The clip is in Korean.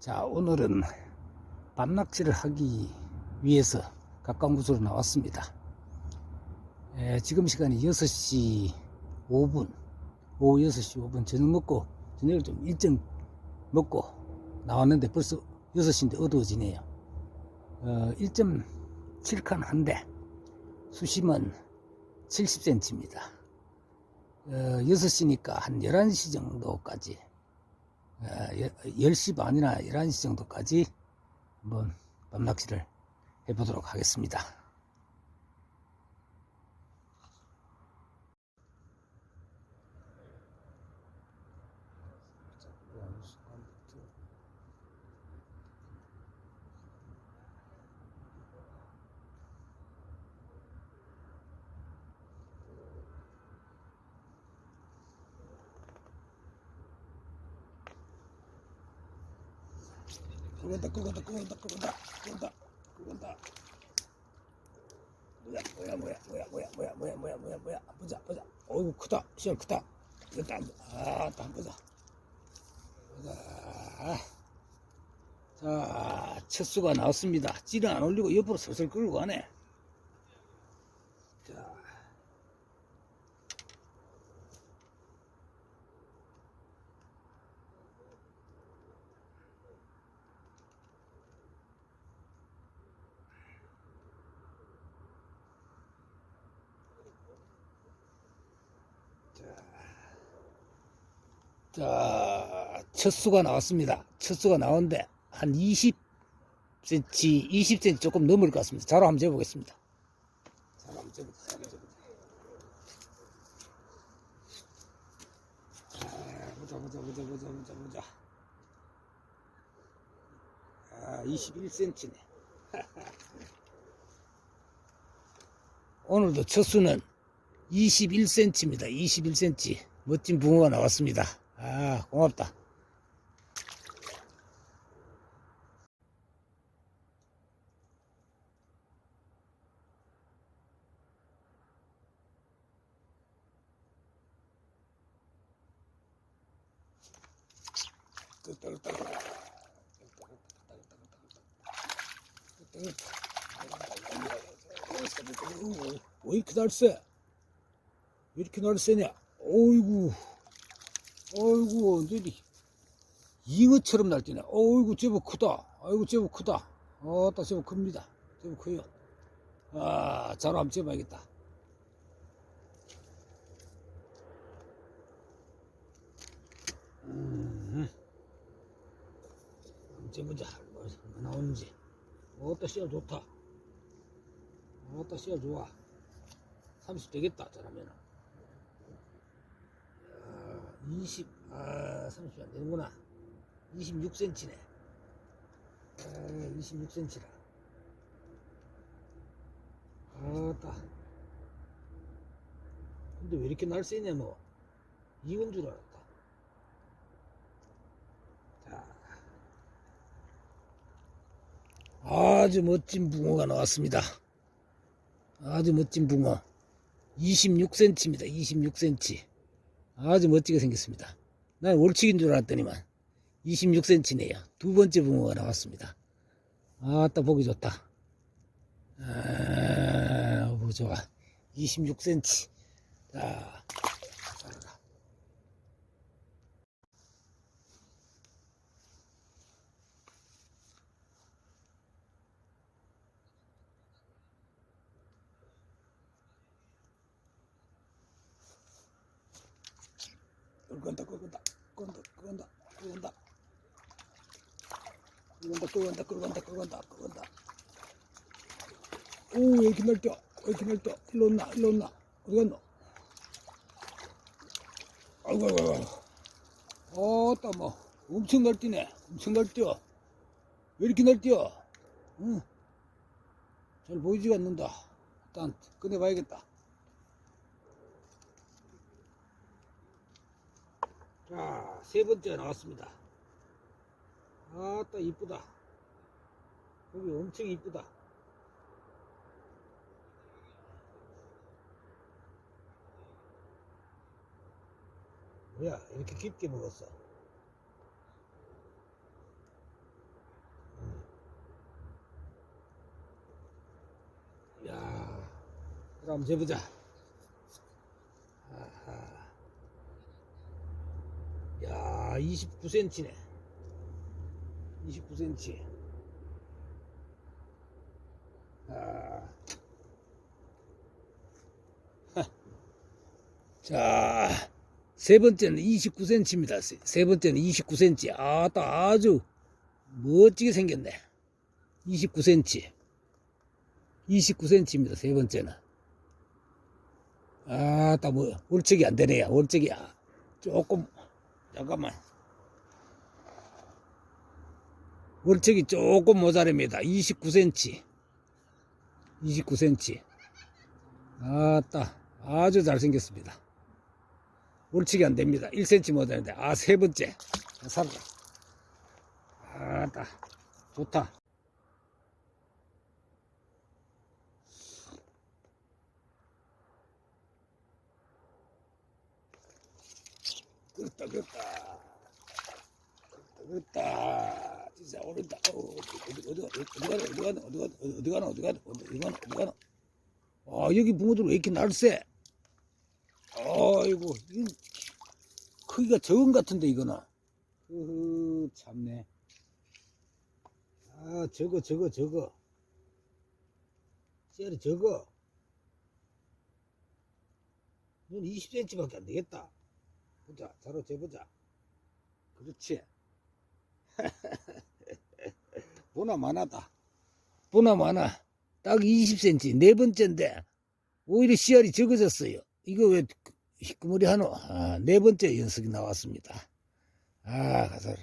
자, 오늘은 밤낚시를 하기 위해서 가까운 곳으로 나왔습니다. 에, 지금 시간이 6시 5분, 오후 6시 5분 저녁 먹고, 저녁을 좀 일찍 먹고 나왔는데 벌써 6시인데 어두워지네요. 어, 1.7칸 한대, 수심은 70cm입니다. 어, 6시니까 한 11시 정도까지 어, 10시 반이나 11시 정도까지 한번 밤낚시를 해보도록 하겠습니다. 끄건다 끄건다 끄건다 끄건다 끄건다 끄건다. 뭐야 뭐야 뭐야 뭐야 뭐야 뭐야 뭐야 뭐야 뭐야 뭐야. 보자 보자. 어이구 크다. 시원 크다. 이거 아딱 보자. 보자. 자 첫수가 나왔습니다. 찌를 안 올리고 옆으로 슬슬 끌고 가네. 자 자, 첫 수가 나왔습니다. 첫 수가 나왔는데 한 20cm, 20cm 조금 넘을 것 같습니다. 자로 한번 재보겠습니다. 자로 한번. 아, 보자, 보자, 보자, 보자, 보자, 보자. 아, 21cm네. 오늘도 첫 수는 21cm입니다. 21cm. 멋진 붕어가 나왔습니다. 아, 고맙다. 왜 이렇게 날쌔? 왜 이렇게 날쌔냐? 어이구. 어이구, 언제니? 잉어처럼 날뛰네. 어이구, 제법 크다. 아이고, 제법 크다. 어따, 제법 큽니다. 제법 커요. 아, 자로 한번 재봐야겠다. 음, 한번 재보자. 뭐, 뭐 나오는지. 어따, 씨알 좋다. 어따, 씨알 좋아. 30 되겠다, 저라면은. 20, 아, 30이 안 되는구나. 26cm네. 아, 26cm라. 아따. 근데 왜 이렇게 날쌔냐, 뭐. 이건 줄 알았다. 자. 아주 멋진 붕어가 나왔습니다. 아주 멋진 붕어. 26cm입니다. 26cm. 아주 멋지게 생겼습니다. 난 월칙인 줄 알았더니만 26cm네요. 두 번째 붕어가 나왔습니다. 아따 보기 좋다. 아, 좋아. 26cm. 자, 끌건다 끌건다 끌건다 끌건다 끌건다. 끌건다 끌건다 끌건다 끌건다 끌건다. 오왜 이렇게 넓혀 왜 이렇게 넓혀 일로 온나 일로 온나. 어디 갔노? 아이고 아이고 아이고. 어따 뭐. 엄청 넓뛰네. 엄청 넓뛰어 왜 이렇게 넓뛰어 응. 잘 보이지가 않는다. 일단 꺼내봐야겠다 자, 세 번째 나왔습니다. 아따, 이쁘다. 여기 엄청 이쁘다. 뭐야, 이렇게 깊게 먹었어. 야, 그럼 재보자. 29cm네. 29cm. 아. 하. 자, 세 번째는 29cm입니다. 세, 세 번째는 29cm. 아 따, 아주 멋지게 생겼네. 29cm. 29cm입니다. 세 번째는. 아 따, 뭐, 월척이 안 되네요. 월척이야. 조금, 잠깐만. 월척이 조금 모자랍니다. 29cm. 29cm. 아따, 아주 잘생겼습니다. 월척이 안 됩니다. 1cm 모자란데. 아, 세 번째. 아, 살았다. 아따, 좋다. 그렇다, 그렇다. 그렇다, 그렇다. 진짜 오른다. 어, 어디, 어디, 가나, 어디 가나, 어디 가나, 어디 가나, 어디 가나, 어디 가나, 어디 가나. 아, 여기 붕어들 왜 이렇게 날쌔? 아이고, 이건 크기가 적은 것 같은데, 이거는. 흐흐, 참네. 아, 저거, 저거, 저거. 쟤리 저거. 눈 20cm밖에 안 되겠다. 보자, 자로 재보자. 그렇지. 보나 마나다. 보나 마나. 딱 20cm. 네 번째인데, 오히려 씨알이 적어졌어요. 이거 왜 희끄머리 하노? 아, 네 번째 연속이 나왔습니다. 아, 가서